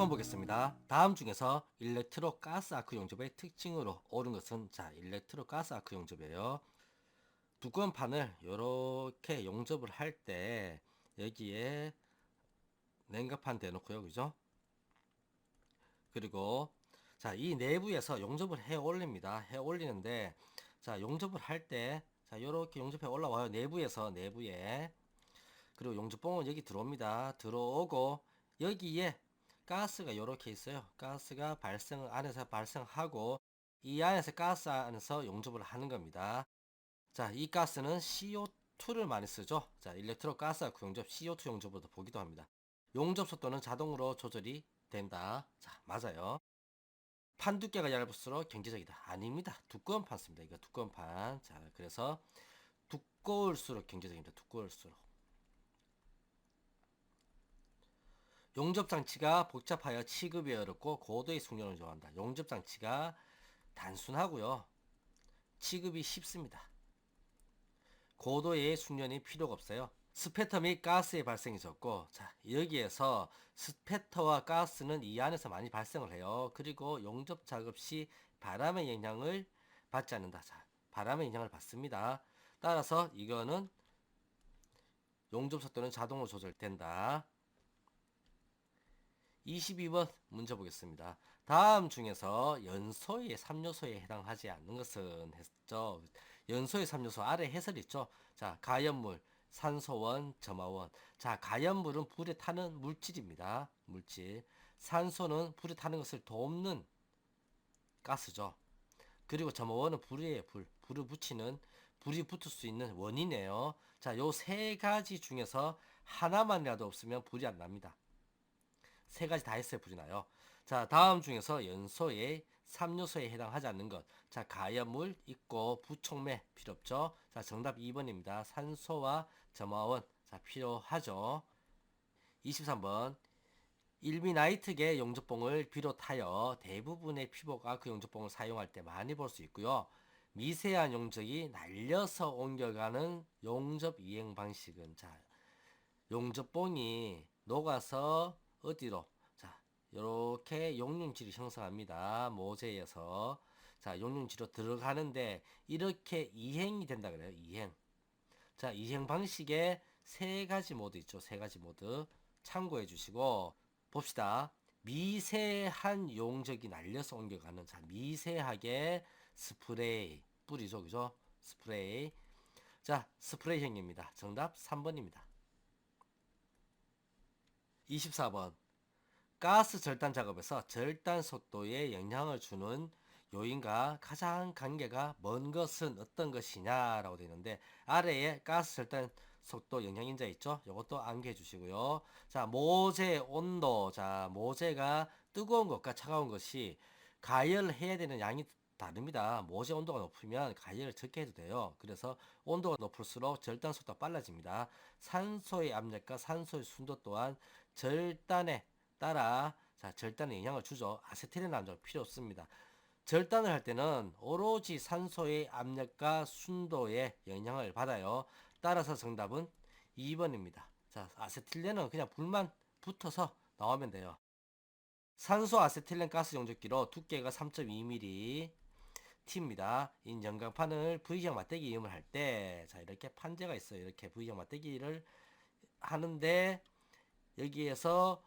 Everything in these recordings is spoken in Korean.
1번 보겠습니다. 다음 중에서 일렉트로 가스 아크 용접의 특징으로 옳은 것은 자 일렉트로 가스 아크 용접이에요. 두꺼운 판을 이렇게 용접을 할 때 여기에 냉각판 대놓고요, 그죠? 그리고 자 이 내부에서 용접을 해 올립니다. 해 올리는데 자 용접을 할 때 자 이렇게 용접해 올라와요. 내부에서 내부에 그리고 용접봉은 여기 들어옵니다. 들어오고 여기에 가스가 이렇게 있어요. 가스가 발생 안에서 발생하고 이 안에서 가스 안에서 용접을 하는 겁니다. 자, 이 가스는 CO2를 많이 쓰죠. 자, 일렉트로 가스 아크 용접 CO2 용접으로 보기도 합니다. 용접 속도는 자동으로 조절이 된다. 자, 맞아요. 판 두께가 얇을수록 경제적이다. 아닙니다. 두꺼운 판 씁니다. 이거 두꺼운 판. 자, 그래서 두꺼울수록 경제적입니다. 두꺼울수록. 용접 장치가 복잡하여 취급이 어렵고 고도의 숙련을 요한다. 용접 장치가 단순하고요. 취급이 쉽습니다. 고도의 숙련이 필요가 없어요. 스패터 및 가스의 발생이 적고 자 여기에서 스패터와 가스는 이 안에서 많이 발생을 해요. 그리고 용접 작업 시 바람의 영향을 받지 않는다. 자 바람의 영향을 받습니다. 따라서 이거는 용접 속도는 자동으로 조절된다. 22번 문제 보겠습니다. 다음 중에서 연소의 3요소에 해당하지 않는 것은 했죠. 연소의 3요소 아래 해설이 있죠. 자, 가연물, 산소원, 점화원. 자, 가연물은 불에 타는 물질입니다. 물질. 산소는 불에 타는 것을 돕는 가스죠. 그리고 점화원은 불이에요, 불. 불을 붙이는, 불이 붙을 수 있는 원인이에요. 자, 요 세 가지 중에서 하나만이라도 없으면 불이 안 납니다. 세 가지 다 불이 나요. 자, 다음 중에서 연소의 3요소에 해당하지 않는 것. 자, 가연물 있고 부촉매 필요 없죠. 자, 정답 2번입니다. 산소와 점화원. 자, 필요하죠. 23번. 일미나이트계 용접봉을 비롯하여 대부분의 피부가 그 용접봉을 사용할 때 많이 볼 수 있고요. 미세한 용적이 날려서 옮겨가는 용접 이행 방식은 자, 용접봉이 녹아서 어디로? 자, 요렇게 용융질이 형성합니다. 모재에서. 자, 용융지로 들어가는데 이렇게 이행이 된다 그래요. 이행. 자, 이행 방식에 세 가지 모드 있죠. 세 가지 모드. 참고해 주시고 봅시다. 미세한 용적이 날려서 옮겨가는 자, 미세하게 스프레이 뿌리죠. 그죠? 스프레이. 자, 스프레이형입니다. 정답 3번입니다. 24번. 가스 절단 작업에서 절단 속도에 영향을 주는 요인과 가장 관계가 먼 것은 어떤 것이냐라고 되어 있는데 아래에 가스 절단 속도 영향 인자 있죠? 이것도 암기해 주시고요. 자, 모재 온도. 자, 모재가 뜨거운 것과 차가운 것이 가열해야 되는 양이 다릅니다. 모재 온도가 높으면 가열을 적게 해도 돼요. 그래서 온도가 높을수록 절단 속도가 빨라집니다. 산소의 압력과 산소의 순도 또한 절단에 따라 자 절단에 영향을 주죠. 아세틸렌 암정 필요 없습니다. 절단을 할 때는 오로지 산소의 압력과 순도에 영향을 받아요. 따라서 정답은 2번입니다. 자, 아세틸렌은 그냥 불만 붙어서 나오면 돼요. 산소 아세틸렌 가스 용접기로 두께가 3.2mm T입니다. 인 전광판을 V형 맞대기 이용을 할 때, 자, 이렇게 판재가 있어요. 이렇게 V형 맞대기를 하는데, 여기에서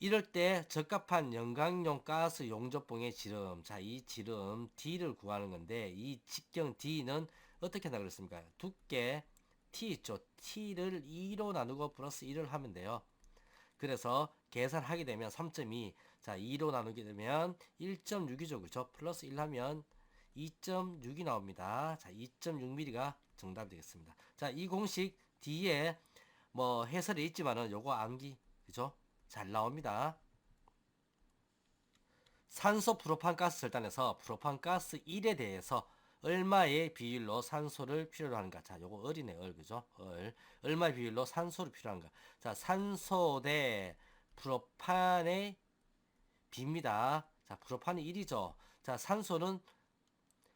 이럴 때 적합한 연강용 가스 용접봉의 지름, 자, 이 지름 D를 구하는 건데, 이 직경 D는 어떻게 나그랬습니까 두께 T 있죠. T를 2로 나누고 플러스 1을 하면 돼요. 그래서 계산하게 되면 3.2, 자, 2로 나누게 되면 1.6이죠. 그렇죠? 플러스 1 하면 2.6이 나옵니다. 자, 2.6mm가 정답이 되겠습니다. 자, 이 공식 뒤에 뭐 해설이 있지만은 요거 암기, 그죠? 잘 나옵니다. 산소 프로판 가스 절단에서 프로판 가스 1에 대해서 얼마의 비율로 산소를 필요로 하는가? 자, 요거 얼이네, 얼, 그죠? 얼. 얼마의 비율로 산소를 필요한가? 자, 산소 대 프로판의 비입니다. 자, 프로판이 1이죠. 자, 산소는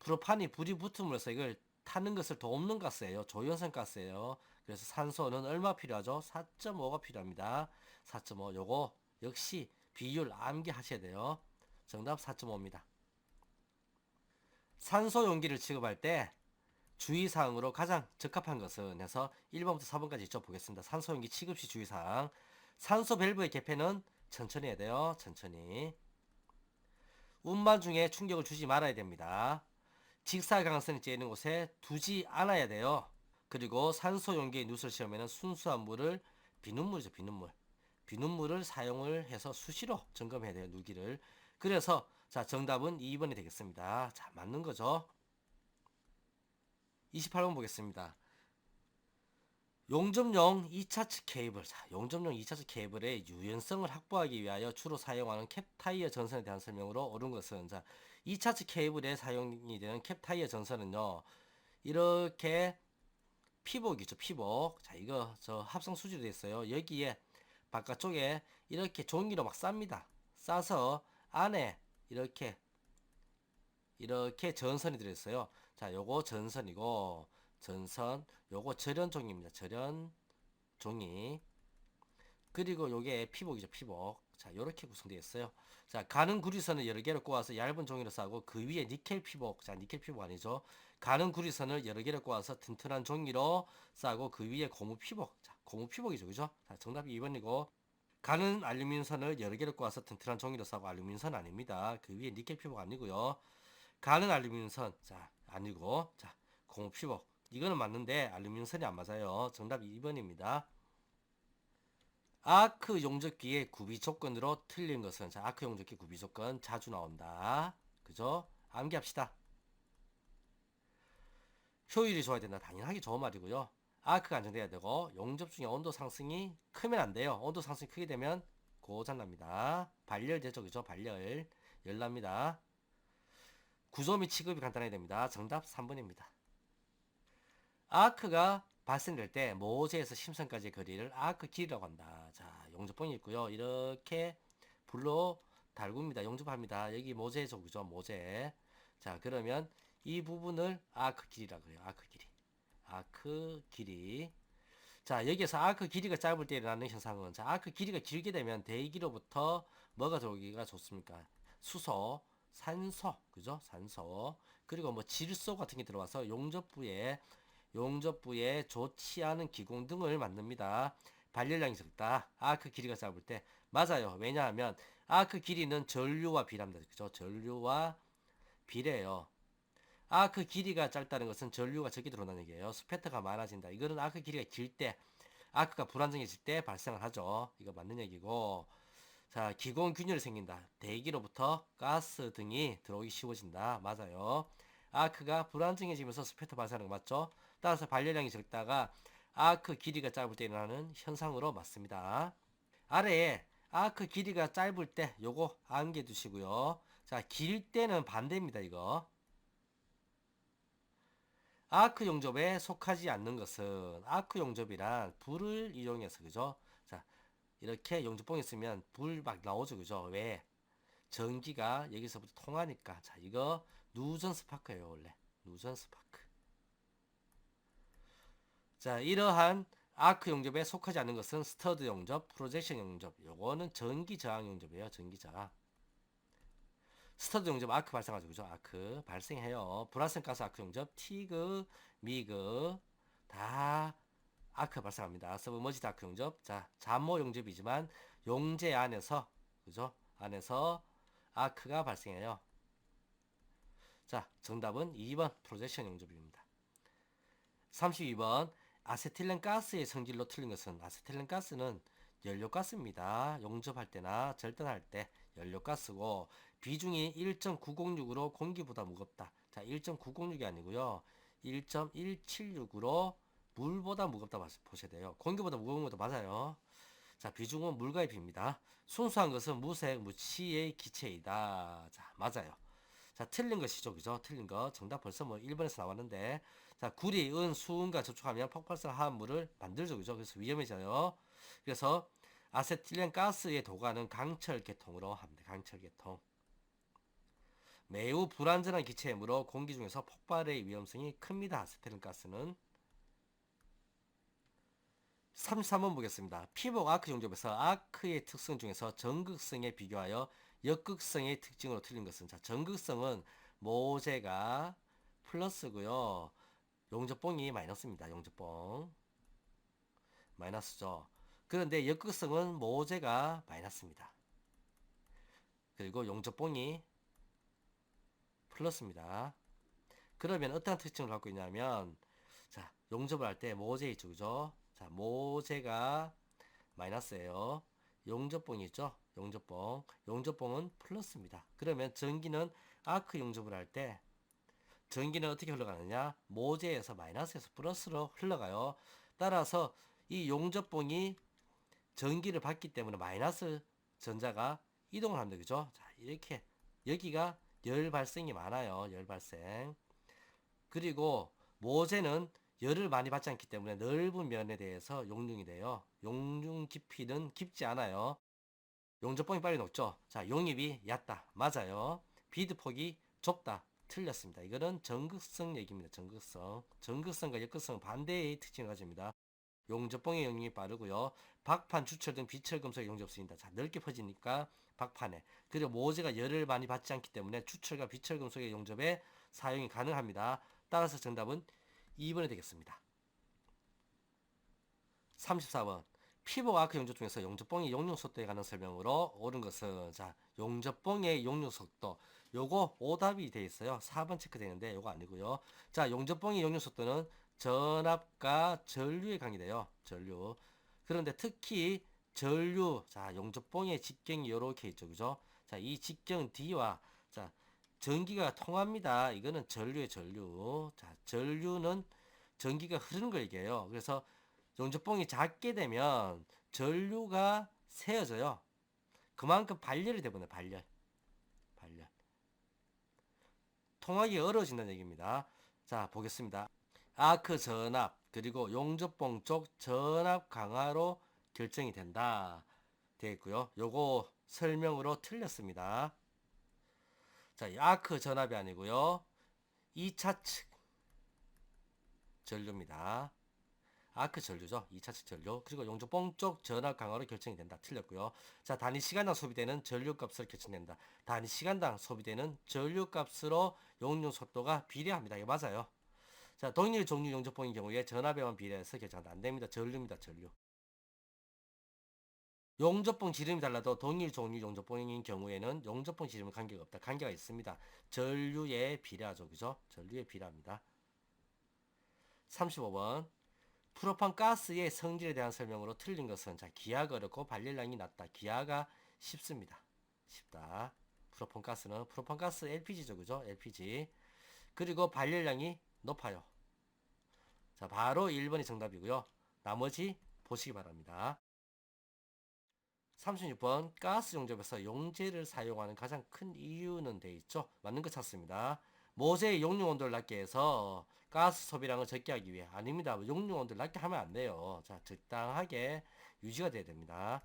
프로판이 불이 붙음으로써 이걸 타는 것을 돕는 가스예요. 조연성 가스예요. 그래서 산소는 얼마 필요하죠? 4.5가 필요합니다. 4.5. 요거 역시 비율 암기하셔야 돼요. 정답 4.5입니다. 산소 용기를 취급할 때 주의사항으로 가장 적합한 것은 해서 1번부터 4번까지 있죠. 보겠습니다. 산소 용기 취급 시 주의사항. 산소 밸브의 개폐는 천천히 해야 돼요. 천천히. 운반 중에 충격을 주지 말아야 됩니다. 직사 강성이 쬐는 곳에 두지 않아야 돼요. 그리고 산소 용기의 누설 시험에는 순수한 물을 비눗물이죠. 비눗물. 비눗물을 사용을 해서 수시로 점검해야 돼요. 누기를. 그래서 자 정답은 2번이 되겠습니다. 자 맞는 거죠. 28번 보겠습니다. 용접용 2차측 케이블. 자, 용접용 2차측 케이블의 유연성을 확보하기 위하여 주로 사용하는 캡 타이어 전선에 대한 설명으로 옳은 것은 자, 2차측 케이블에 사용이 되는 캡 타이어 전선은요. 이렇게 피복 이죠, 피복. 자, 이거 저 합성 수지로 있어요. 여기에 바깥쪽에 이렇게 종이로 막 쌉니다. 싸서 안에 이렇게 이렇게 전선이 들어 있어요. 자, 요거 전선이고 전선 요거 절연 종이입니다. 절연 종이 그리고 요게 피복이죠. 피복. 자, 요렇게 구성되어 있어요. 자, 가는 구리선을 여러 개를 꼬아서 얇은 종이로 싸고 그 위에 니켈 피복. 자, 니켈 피복 아니죠. 가는 구리선을 여러 개를 꼬아서 튼튼한 종이로 싸고 그 위에 고무 피복. 자, 고무 피복이죠. 그죠? 자, 정답이 2번이고 가는 알루미늄 선을 여러 개를 꼬아서 튼튼한 종이로 싸고 알루미늄 선 아닙니다. 그 위에 니켈 피복 아니고요. 가는 알루미늄 선. 자, 아니고. 자, 고무 피복. 이거는 맞는데 알루미늄 선이 안 맞아요. 정답이 2번입니다. 아크 용접기의 구비 조건으로 틀린 것은 자, 아크 용접기 구비 조건 자주 나온다. 그죠? 암기합시다. 효율이 좋아야 된다. 당연하게 좋은 말이고요. 아크가 안정돼야 되고 용접 중에 온도 상승이 크면 안 돼요. 온도 상승이 크게 되면 고장납니다. 발열. 그죠? 발열. 열납니다. 구조 및 취급이 간단해야 됩니다. 정답 3번입니다. 아크가 발생될 때 모재에서 심선까지의 거리를 아크 길이라고 한다. 자, 용접봉이 있고요. 이렇게 불로 달굽니다. 용접합니다. 여기 모재죠. 그죠? 모재. 자, 그러면 이 부분을 아크 길이라고 해요. 아크 길이. 아크 길이. 자, 여기에서 아크 길이가 짧을 때 일어나는 현상은 자, 아크 길이가 길게 되면 대기로부터 뭐가 들어오기가 좋습니까? 수소, 산소, 그죠? 산소. 그리고 뭐 질소 같은 게 들어와서 용접부에 용접부에 좋지 않은 기공 등을 만듭니다. 발열량이 적다. 아크 길이가 짧을 때 맞아요. 왜냐하면 아크 길이는 전류와 비랍니다. 그죠? 전류와 비례요. 아크 길이가 짧다는 것은 전류가 적게 들어온다는 얘기예요. 스페터가 많아진다. 이거는 아크 길이가 길 때, 아크가 불안정해질 때 발생을 하죠. 이거 맞는 얘기고. 자, 기공 균열이 생긴다. 대기로부터 가스 등이 들어오기 쉬워진다. 맞아요. 아크가 불안정해지면서 스페터 발생하는 거 맞죠? 따라서 발열량이 적다가 아크 길이가 짧을 때 일어나는 현상으로 맞습니다. 아래에 아크 길이가 짧을 때 요거 두시고요. 자, 길 때는 반대입니다, 이거. 아크 용접에 속하지 않는 것은 아크 용접이란 불을 이용해서 그죠? 자, 이렇게 용접봉 있으면 불 막 나오죠, 그죠? 왜? 전기가 여기서부터 통하니까. 자, 이거 누전 스파크예요, 원래. 누전 스파크. 자, 이러한 아크 용접에 속하지 않는 것은 스터드 용접, 프로젝션 용접. 요거는 전기 저항 용접이에요. 전기 저항. 스터드 용접 아크 발생하죠. 그죠? 아크 발생해요. 불활성 가스 아크 용접, 티그, 미그 다 아크 발생합니다. 서브머지드 아크 용접. 자, 잠모 용접이지만 용재 안에서 그죠? 안에서 아크가 발생해요. 자, 정답은 2번 프로젝션 용접입니다. 32번 아세틸렌 가스의 성질로 틀린 것은 아세틸렌 가스는 연료가스입니다. 용접할 때나 절단할 때 연료가스고 비중이 1.906으로 공기보다 무겁다. 자, 1.906이 아니고요. 1.176으로 물보다 무겁다 보셔야 돼요. 공기보다 무거운 것도 맞아요. 자, 비중은 물과의 비입니다. 순수한 것은 무색, 무치의 기체이다. 자, 맞아요. 자, 틀린 것이죠. 그죠? 틀린 거. 정답 벌써 뭐 1번에서 나왔는데. 자, 구리, 은, 수은과 접촉하면 폭발성 화합물을 만들죠. 그죠? 그래서 위험해져요. 그래서 아세틸렌 가스의 도가는 강철 계통으로 합니다. 강철 계통. 매우 불안전한 기체이므로 공기 중에서 폭발의 위험성이 큽니다. 아세틸렌 가스는 33번 보겠습니다. 피복 아크 용접에서 아크의 특성 중에서 전극성에 비교하여 역극성의 특징으로 틀린 것은 자 전극성은 모재가 플러스고요. 용접봉이 마이너스입니다. 용접봉 마이너스죠. 그런데 역극성은 모재가 마이너스입니다. 그리고 용접봉이 플러스입니다. 그러면 어떤 특징을 갖고 있냐면 자 용접을 할 때 모재 있죠 그죠? 자 모재가 마이너스예요. 용접봉이 있죠? 용접봉. 용접봉은 플러스입니다. 그러면 전기는 아크 용접을 할 때 전기는 어떻게 흘러가느냐? 모재에서 마이너스에서 플러스로 흘러가요. 따라서 이 용접봉이 전기를 받기 때문에 마이너스 전자가 이동을 합니다. 그죠? 자 이렇게 여기가 열 발생이 많아요 열 발생 그리고 모재는 열을 많이 받지 않기 때문에 넓은 면에 대해서 용융이 돼요. 용융 깊이는 깊지 않아요. 용접봉이 빨리 녹죠. 자, 용입이 얕다. 맞아요. 비드 폭이 좁다. 틀렸습니다. 이거는 전극성 얘기입니다. 전극성. 전극성과 역극성 반대의 특징을 가집니다. 용접봉의 용융이 빠르고요. 박판, 주철 등 비철 금속의 용접 쓰인다. 자, 넓게 퍼지니까 박판에. 그리고 모재가 열을 많이 받지 않기 때문에 주철과 비철 금속의 용접에 사용이 가능합니다. 따라서 정답은 2번이 되겠습니다. 34번 피복 아크 용접 중에서 용접봉이 용융 속도에 관한 설명으로 옳은 것은 자 용접봉의 용융 속도 요거 오답이 돼 있어요. 4번 체크되는데 요거 아니고요. 자 용접봉의 용융 속도는 전압과 전류에 관계돼요. 전류. 그런데 특히 전류 자 용접봉의 직경이 요렇게 있죠. 그죠? 자 이 직경 D와 자 전기가 통합니다. 이거는 전류의 전류. 자, 전류는 전기가 흐르는 걸 얘기해요. 그래서 용접봉이 작게 되면 전류가 세어져요. 그만큼 발열이 되버려 발열. 발열. 통하기 어려워진다는 얘기입니다. 자, 보겠습니다. 아크 전압, 그리고 용접봉 쪽 전압 강화로 결정이 된다. 되어 있고요. 요거 설명으로 틀렸습니다. 자, 아크 전압이 아니고요. 2차 측 전류입니다. 아크 전류죠. 2차 측 전류. 그리고 용접봉 쪽 전압 강화로 결정이 된다. 틀렸고요. 자, 단위 시간당 소비되는 전류 값을 결정된다. 단위 시간당 소비되는 전류 값으로 용융 속도가 비례합니다. 이게 맞아요. 자, 동일 종류 용접봉의 경우에 전압에만 비례해서 결정한다. 안 됩니다. 전류입니다. 전류. 용접봉 지름이 달라도 동일 종류 용접봉인 경우에는 용접봉 지름은 관계가 없다. 관계가 있습니다. 전류에 비례하죠. 그죠? 전류에 비례합니다. 35번. 프로판 가스의 성질에 대한 설명으로 틀린 것은 자, 기하가 어렵고 발열량이 낮다. 기하가 쉽습니다. 쉽다. 프로판 가스는 프로판 가스 LPG죠. 그죠? LPG. 그리고 발열량이 높아요. 자, 바로 1번이 정답이고요. 나머지 보시기 바랍니다. 36번 가스 용접에서 용재를 사용하는 가장 큰 이유는 돼 있죠. 맞는 거 찾습니다. 모재의 용융 온도를 낮게 해서 가스 소비량을 적게 하기 위해 아닙니다. 용융 온도를 낮게 하면 안 돼요. 자, 적당하게 유지가 돼야 됩니다.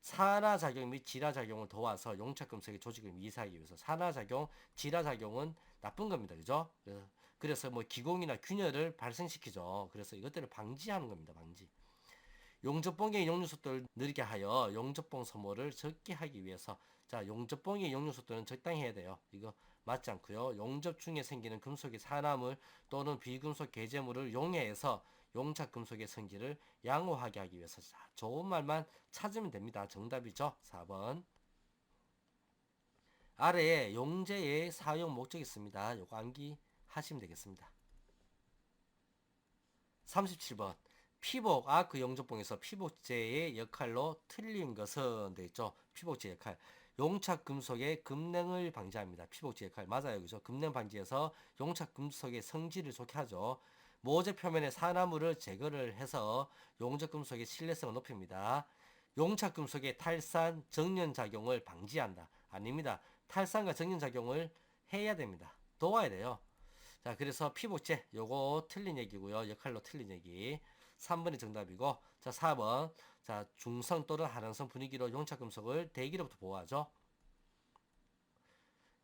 산화작용 및 질화작용을 도와서 용착금속의 조직을 미세하기 위해서 산화작용, 질화작용은 나쁜 겁니다. 그죠? 그래서 뭐 기공이나 균열을 발생시키죠. 그래서 이것들을 방지하는 겁니다. 방지. 용접봉의 용류 속도를 느리게 하여 용접봉 소모를 적게 하기 위해서 자 용접봉의 용류 속도는 적당히 해야 돼요. 이거 맞지 않고요. 용접 중에 생기는 금속의 산화물 또는 비금속 개재물을 용해해서 용착 금속의 성질을 양호하게 하기 위해서 자, 좋은 말만 찾으면 됩니다. 정답이죠. 4번. 아래에 용재의 사용 목적이 있습니다. 요거 암기하시면 되겠습니다. 37번. 피복 아크 용접봉에서 피복제의 역할로 틀린 것은 돼 있죠. 피복제 역할. 용착 금속의 급냉을 방지합니다. 피복제 역할 맞아요. 그죠? 급냉 방지해서 용착 금속의 성질을 좋게 하죠. 모재 표면의 산화물을 제거를 해서 용접 금속의 신뢰성을 높입니다. 용착 금속의 탈산 정련 작용을 방지한다. 아닙니다. 탈산과 정련 작용을 해야 됩니다. 도와야 돼요. 자, 그래서 피복제 요거 틀린 얘기고요. 역할로 틀린 얘기. 3번이 정답이고 자 4번 자 중성 또는 하향성 분위기로 용착금속을 대기로부터 보호하죠.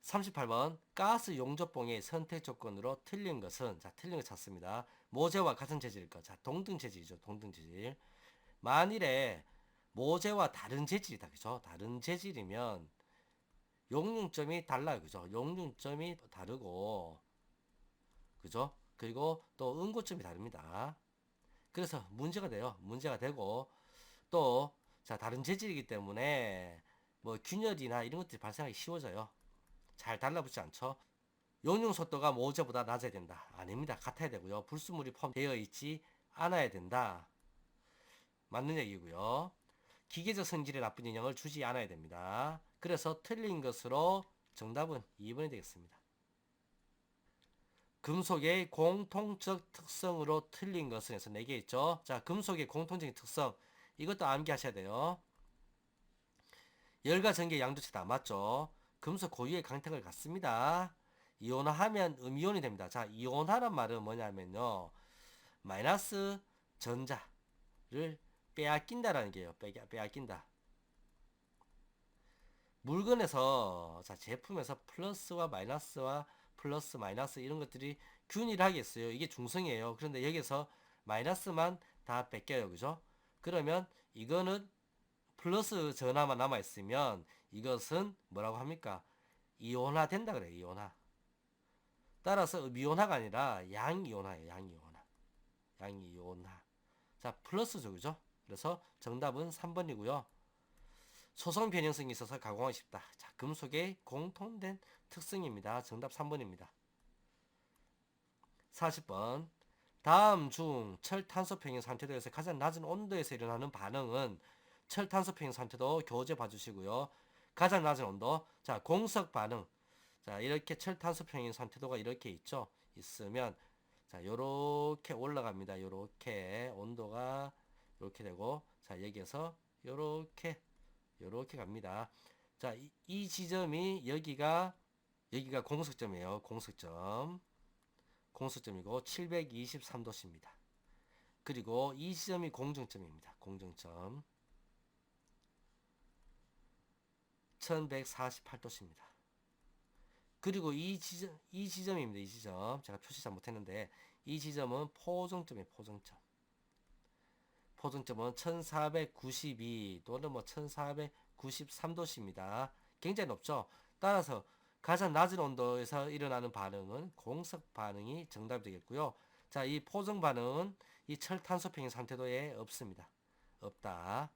38번 가스 용접봉의 선택 조건으로 틀린 것은 자 틀린 거 찾습니다. 모재와 같은 재질일 것. 자 동등 재질이죠. 동등 재질. 만일에 모재와 다른 재질이다. 그죠? 다른 재질이면 용융점이 달라요. 그죠? 용융점이 다르고 그죠? 그리고 또 응고점이 다릅니다. 그래서 문제가 돼요. 문제가 되고 또 자, 다른 재질이기 때문에 뭐 균열이나 이런 것들이 발생하기 쉬워져요. 잘 달라붙지 않죠. 용융 속도가 모재보다 낮아야 된다. 아닙니다. 같아야 되고요. 불순물이 포함되어 있지 않아야 된다. 맞는 얘기고요. 기계적 성질에 나쁜 영향을 주지 않아야 됩니다. 그래서 틀린 것으로 정답은 2번이 되겠습니다. 금속의 공통적 특성으로 틀린 것은 해서 4개 있죠. 자, 금속의 공통적인 특성. 이것도 암기하셔야 돼요. 열과 전기 양도체다. 맞죠? 금속 고유의 강택을 갖습니다. 이온화하면 음이온이 됩니다. 자, 이온화란 말은 뭐냐면요. 마이너스 전자를 빼앗긴다라는 게요. 빼, 빼앗긴다. 물건에서 자 제품에서 플러스와 마이너스와 플러스 마이너스 이런 것들이 균일하게 있어요. 이게 중성이에요. 그런데 여기서 마이너스만 다 뺏겨요. 그죠? 그러면 이거는 플러스 전화만 남아 있으면 이것은 뭐라고 합니까? 이온화 된다 그래요. 이온화. 따라서 미온화가 아니라 양이온화예요. 양이온화. 양이온화. 자, 플러스죠. 그죠? 그래서 정답은 3번이고요. 소성 변형성이 있어서 가공하기 쉽다. 자, 금속의 공통된 특성입니다. 정답 3번입니다. 40번. 다음 중 철탄소 평형 상태도에서 가장 낮은 온도에서 일어나는 반응은 철탄소 평형 상태도 교재 봐주시고요. 가장 낮은 온도. 자, 공석 반응. 자, 이렇게 철탄소 평형 상태도가 이렇게 있죠. 있으면 자, 요렇게 올라갑니다. 요렇게 온도가 요렇게 되고 자, 여기에서 요렇게 요렇게 갑니다. 자, 이, 이 지점이 여기가 여기가 공석점이에요. 공석점. 공석점이고 723도씨입니다. 그리고 이 지점이 공정점입니다. 공정점. 1148도씨입니다. 그리고 이 지점, 이 지점입니다. 이 지점. 제가 표시 잘못했는데, 이 지점은 포정점이에요. 포정점. 포정점은 1492 또는 뭐 1493도씨입니다. 굉장히 높죠. 따라서 가장 낮은 온도에서 일어나는 반응은 공석 반응이 정답이 되겠고요. 자, 이 포정 반응은 이 철탄소 평형 상태도에 없습니다. 없다.